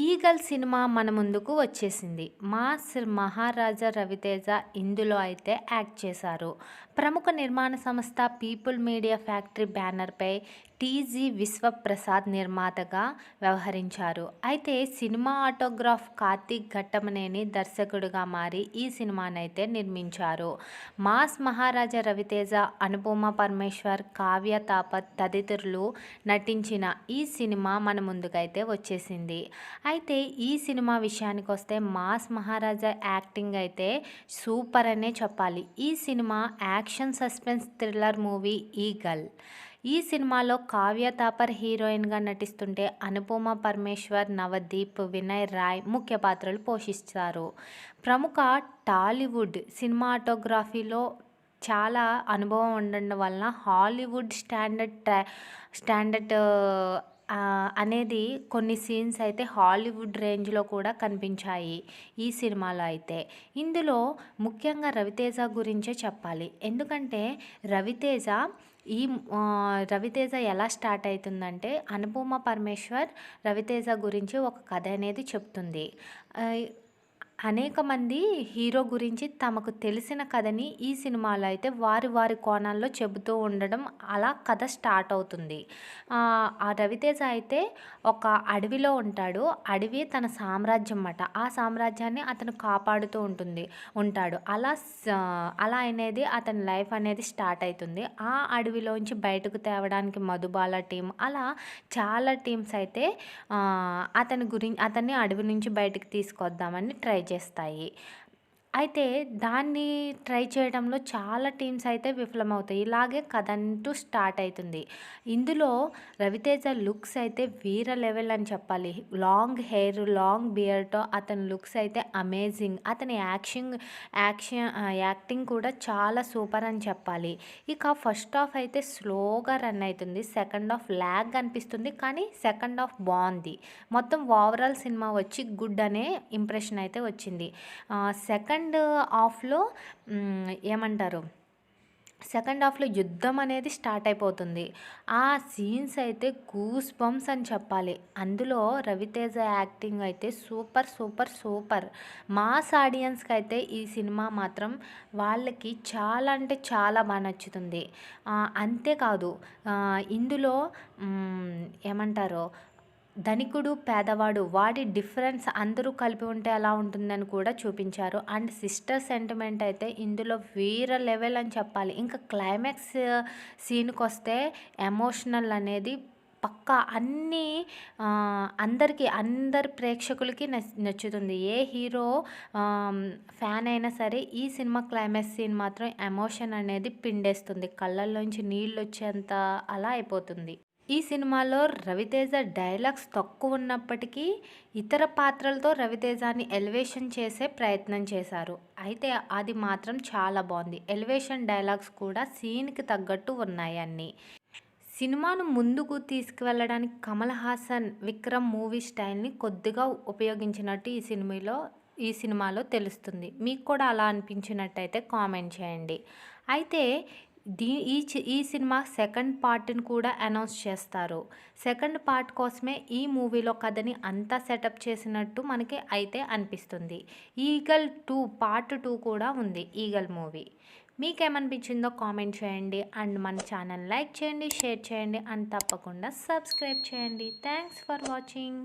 Eagle cinema మన ముందుకు వచ్చేసింది. మాస్ మహారాజా రవితేజ ఇందులో అయితే యాక్ట్ చేశారు. ప్రముఖ నిర్మాణ సంస్థ పీపుల్ మీడియా ఫ్యాక్టరీ బ్యానర్పై టీజీ విశ్వప్రసాద్ నిర్మాతగా వ్యవహరించారు. అయితే సినిమా ఆటోగ్రాఫ్ కార్తీక్ ఘట్టమనేని దర్శకుడిగా మారి ఈ సినిమానైతే నిర్మించారు. మాస్ మహారాజా రవితేజ అనుపమ పరమేశ్వర్ కావ్య తాపత్ తదితరులు నటించిన ఈ సినిమా మన ముందుకైతే వచ్చేసింది. అయితే ఈ సినిమా విషయానికి వస్తే మాస్ మహారాజా యాక్టింగ్ అయితే సూపర్ అనే చెప్పాలి. ఈ cinema action suspense thriller movie Eagle. ఈ సినిమాలో కావ్య తాపర్ హీరోయిన్గా నటిస్తుంటే అనుపమ పరమేశ్వర్ నవదీప్ వినయ్ రాయ్ ముఖ్య పాత్రలు పోషిస్తారు. ప్రముఖ టాలీవుడ్ సినిమాటోగ్రఫీలో చాలా అనుభవం ఉండడం వలన హాలీవుడ్ స్టాండర్డ్ స్టాండర్డ్ అనేది కొన్ని సీన్స్ అయితే హాలీవుడ్ రేంజ్లో కూడా కనిపించాయి ఈ సినిమాలో అయితే. ఇందులో ముఖ్యంగా రవితేజ గురించే చెప్పాలి. ఎందుకంటే రవితేజ ఈ రవితేజ ఎలా స్టార్ట్ అవుతుందంటే అనుపమ పరమేశ్వర్ రవితేజ గురించి ఒక కథ అనేది చెప్తుంది. అనేక మంది హీరో గురించి తమకు తెలిసిన కథని ఈ సినిమాలో అయితే వారి వారి కోణాల్లో చెబుతూ ఉండడం అలా కథ స్టార్ట్ అవుతుంది. ఆ రవితేజ అయితే ఒక అడవిలో ఉంటాడు. అడవి తన సామ్రాజ్యం అన్నమాట ఆ సామ్రాజ్యాన్ని అతను కాపాడుతూ ఉంటుంది ఉంటాడు. అలా అలా అనేది అతని లైఫ్ అనేది స్టార్ట్ అవుతుంది. ఆ అడవిలోంచి బయటకు తేవడానికి మధుబాల టీం అలా చాలా టీమ్స్ అయితే అతని గురించి అతన్ని అడవి నుంచి బయటకు తీసుకొద్దామని ట్రై చేస్తాయి. అయితే దాన్ని ట్రై చేయడంలో చాలా టీమ్స్ అయితే విఫలమవుతాయి. ఇలాగే కథ అంటూ స్టార్ట్ అవుతుంది ఇందులో రవితేజ లుక్స్ అయితే వీర లెవెల్ అని చెప్పాలి. లాంగ్ హెయిర్ లాంగ్ బియర్తో అతని లుక్స్ అయితే అమేజింగ్. అతని యాక్షన్ యాక్షన్ యాక్టింగ్ కూడా చాలా సూపర్ అని చెప్పాలి. ఇక ఫస్ట్ హాఫ్ అయితే స్లోగా రన్ అవుతుంది. సెకండ్ హాఫ్ ల్యాగ్ అనిపిస్తుంది కానీ సెకండ్ హాఫ్ బాగుంది. మొత్తం ఓవరాల్ సినిమా వచ్చి గుడ్ అనే ఇంప్రెషన్ అయితే వచ్చింది. సెకండ్ సెకండ్ హాఫ్లో ఏమంటారు? సెకండ్ హాఫ్లో యుద్ధం అనేది స్టార్ట్ అయిపోతుంది. ఆ సీన్స్ అయితే గూస్ బంప్స్ అని చెప్పాలి. అందులో రవితేజ యాక్టింగ్ అయితే సూపర్ సూపర్ సూపర్. మాస్ ఆడియన్స్కి అయితే ఈ సినిమా మాత్రం వాళ్ళకి చాలా అంటే చాలా బాగా నచ్చుతుంది. అంతేకాదు ఇందులో ఏమంటారో? ధనికుడు పేదవాడు వాడి డిఫరెన్స్ అందరూ కలిపి ఉంటే ఎలా ఉంటుందని కూడా చూపించారు. అండ్ సిస్టర్ సెంటిమెంట్ అయితే ఇందులో వేరే లెవెల్ అని చెప్పాలి. ఇంకా క్లైమాక్స్ సీన్కి వస్తే ఎమోషనల్ అనేది పక్కా అన్నీ అందరికీ అందరి ప్రేక్షకులకి నచ్చుతుంది. ఏ హీరో ఫ్యాన్ అయినా సరే ఈ సినిమా క్లైమాక్స్ సీన్ మాత్రం ఎమోషన్ అనేది పిండేస్తుంది. కళ్ళల్లోంచి నీళ్ళు వచ్చేంత అలా అయిపోతుంది. ఈ సినిమాలో రవితేజ డైలాగ్స్ తక్కువ ఉన్నప్పటికీ ఇతర పాత్రలతో రవితేజాని ఎలివేషన్ చేసే ప్రయత్నం చేశారు. అయితే అది మాత్రం చాలా బాగుంది. ఎలివేషన్ డైలాగ్స్ కూడా సీన్కి తగ్గట్టు ఉన్నాయి అన్నీ. సినిమాను ముందుకు తీసుకువెళ్ళడానికి కమల్ హాసన్ విక్రమ్ మూవీ స్టైల్ని కొద్దిగా ఉపయోగించినట్టు ఈ సినిమాలో ఈ సినిమాలో తెలుస్తుంది. మీకు కూడా అలా అనిపించినట్టయితే కామెంట్ చేయండి. అయితే దీ ఈ ఈ సినిమా సెకండ్ పార్ట్ని కూడా అనౌన్స్ చేస్తారు. సెకండ్ పార్ట్ కోసమే ఈ మూవీలో కథని అంతా సెటప్ చేసినట్టు మనకి అయితే అనిపిస్తుంది. ఈగల్ టూ పార్ట్ టూ కూడా ఉంది ఈగల్ మూవీ. మీకేమనిపించిందో కామెంట్ చేయండి. అండ్ మన ఛానల్ లైక్ చేయండి షేర్ చేయండి. అండ్ తప్పకుండా సబ్స్క్రైబ్ చేయండి. Thanks for watching.